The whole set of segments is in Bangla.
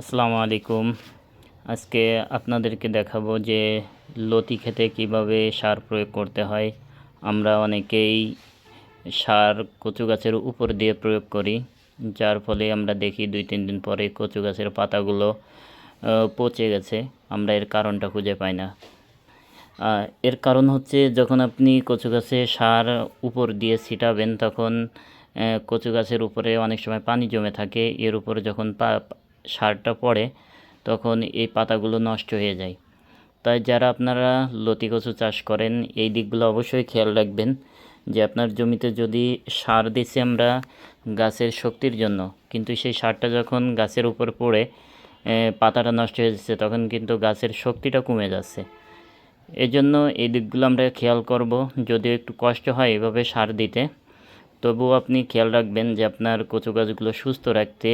আসসালামু আলাইকুম। আজকে আপনাদেরকে দেখাবো যে লতি খেতে কীভাবে সার প্রয়োগ করতে হয়। আমরা অনেকেই সার কচু গাছের উপর দিয়ে প্রয়োগ করি, যার ফলে আমরা দেখি দুই তিন দিন পরে কচু গাছের পাতাগুলো পচে গেছে। আমরা এর কারণটা খুঁজে পাই না। এর কারণ হচ্ছে যখন আপনি কচু গাছে সার উপর দিয়ে ছিটাবেন, তখন কচু গাছের উপরে অনেক সময় পানি জমে থাকে। এর উপরে যখন সারটা পড়ে, তখন এই পাতাগুলো নষ্ট হয়ে যায়। তাই যারা আপনারা লতি কচু চাষ করেন, এই দিকগুলো অবশ্যই খেয়াল রাখবেন যে আপনার জমিতে যদি সার দিচ্ছি আমরা গাছের শক্তির জন্য, কিন্তু সেই সারটা যখন গাছের উপর পড়ে পাতাটা নষ্ট হয়ে যাচ্ছে, তখন কিন্তু গাছের শক্তিটা কমে যাচ্ছে। এই জন্য এই দিকগুলো আমরা খেয়াল করব, যদিও একটু কষ্ট হয় এভাবে সার দিতে। তবুও আপনি খেয়াল রাখবেন যে আপনার কচু গাছগুলো সুস্থ রাখতে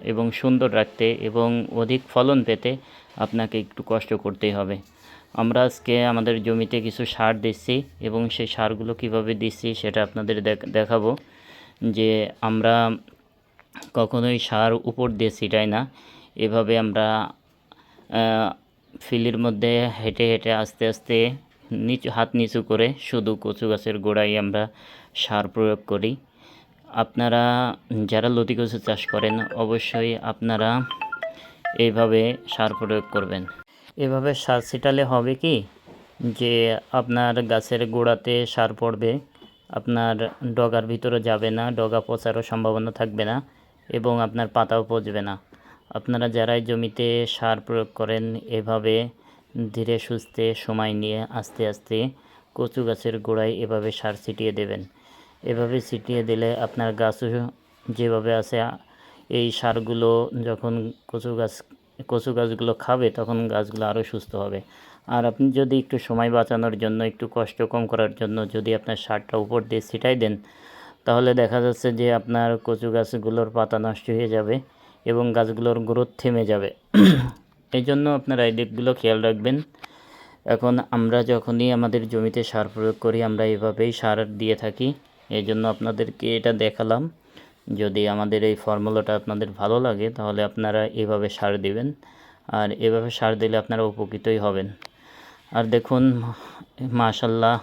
এবং সুন্দর রাখতে এবং অধিক ফলন পেতে আপনাকে একটু কষ্ট করতেই হবে। আমরা আজকে আমাদের জমিতে কিছু সার দিচ্ছি এবং সেই সারগুলো কীভাবে দিচ্ছি সেটা আপনাদের দেখ- দেখাবো। যে আমরা কখনোই সার উপর দিয়ে ছিটাই না। এভাবে আমরা ফিলির মধ্যে হেঁটে হেঁটে আস্তে আস্তে নিচু, হাত নিচু করে শুধু কচু গাছের গোড়ায় আমরা সার প্রয়োগ করি। আপনারা যারা লতি কচু চাষ করেন, অবশ্যই আপনারা এইভাবে সার প্রয়োগ করবেন। এভাবে সার ছিটালে হবে কি? যে আপনার গাছের গোড়াতে সার পড়বে, আপনার ডগার ভিতরে যাবে না, ডগা পচারও সম্ভাবনা থাকবে না এবং আপনার পাতাও পচবে না। আপনারা যারাই জমিতে সার প্রয়োগ করেন, এভাবে ধীরে সুস্থে সময় নিয়ে আস্তে আস্তে কচু গাছের গোড়ায় এভাবে সার ছিটিয়ে দেবেন। এভাবে ছিটিয়ে দিলে আপনার গাছও যেভাবে আছে, এই সারগুলো যখন কচু গাছ, কচু গাছগুলো খাবে তখন গাছগুলো আরও সুস্থ হবে। আর আপনি যদি একটু সময় বাঁচানোর জন্য, একটু কষ্ট কম করার জন্য যদি আপনার সারটা উপর দিয়ে ছিটাই দেন, তাহলে দেখা যাচ্ছে যে আপনার কচু গাছগুলোর পাতা নষ্ট হয়ে যাবে এবং গাছগুলোর গ্রোথ থেমে যাবে। এই জন্য আপনারা এই দিকগুলো খেয়াল রাখবেন। এখন আমরা যখনই আমাদের জমিতে সার প্রয়োগ করি, আমরা এভাবেই সার দিয়ে থাকি। এই জন্য আপনাদেরকে এটা দেখালাম। যদি আমাদের এই ফর্মুলাটা আপনাদের ভালো লাগে, তাহলে আপনারা এভাবে সার দিবেন। আর এভাবে সার দিলে আপনারা উপকৃতই হবেন। আর দেখুন, মাশাল্লাহ,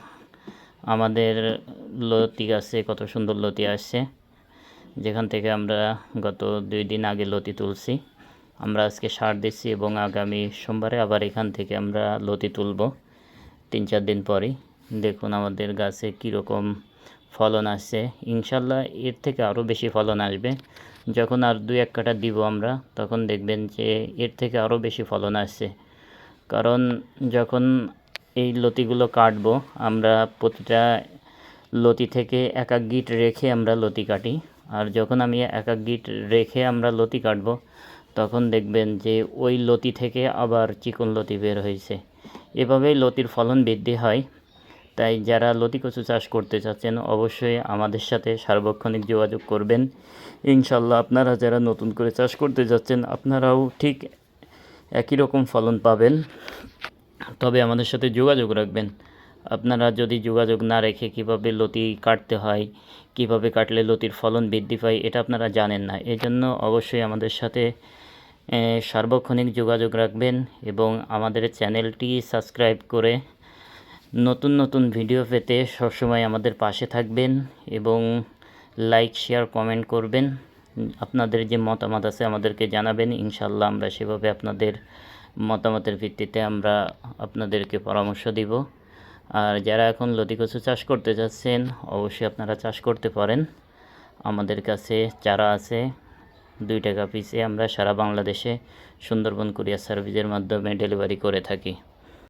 আমাদের লতি গাছে কত সুন্দর লতি আসছে। যেখান থেকে আমরা গত দুই দিন আগে লতি তুলছি। আমরা আজকে সার দিচ্ছি এবং আগামী সোমবারে আবার এখান থেকে আমরা লতি তুলব তিন চার দিন পরেই। দেখুন আমাদের গাছে কীরকম ফলন আসছে। ইনশাল্লাহ এর থেকে আরও বেশি ফলন আসবে। যখন আর দুই এক কাটা দিব আমরা, তখন দেখবেন যে এর থেকে আরও বেশি ফলন আসছে। কারণ যখন এই লতিগুলো কাটবো, আমরা প্রতিটা লতি থেকে এক এক গিট রেখে আমরা লতি কাটি। আর যখন আমি এক এক গিট রেখে আমরা লতি কাটবো, তখন দেখবেন যে ওই লতি থেকে আবার চিকন লতি বের হয়েছে। এভাবেই লতির ফলন বৃদ্ধি হয়। তাই যারা লতি কচু চাষ করতে চাচ্ছেন অবশ্যই আমাদের সাথে সার্বক্ষণিক যোগাযোগ করবেন। ইনশাল্লাহ আপনারা যারা নতুন করে চাষ করতে যাচ্ছেন, আপনারাও ঠিক একই রকম ফলন পাবেন। তবে আমাদের সাথে যোগাযোগ রাখবেন। আপনারা যদি যোগাযোগ না রেখে কীভাবে লতি কাটতে হয়, কীভাবে কাটলে লতির ফলন বৃদ্ধি পায়, এটা আপনারা জানেন না। এজন্য অবশ্যই আমাদের সাথে সার্বক্ষণিক যোগাযোগ রাখবেন এবং আমাদের চ্যানেলটি সাবস্ক্রাইব করে নতুন নতুন ভিডিও পেতে সবসময় আমাদের পাশে থাকবেন এবং লাইক শেয়ার কমেন্ট করবেন। আপনাদের যে মতামত আছে আমাদেরকে জানাবেন। ইনশাল্লাহ আমরা সেভাবে আপনাদের মতামতের ভিত্তিতে আমরা আপনাদেরকে পরামর্শ দিব। আর যারা এখন লতি কচু চাষ করতে যাচ্ছেন, অবশ্যই আপনারা চাষ করতে পারেন। আমাদের কাছে চারা আছে, দুই টাকা পিসে আমরা সারা বাংলাদেশে সুন্দরবন কুরিয়ার সার্ভিসের মাধ্যমে ডেলিভারি করে থাকি।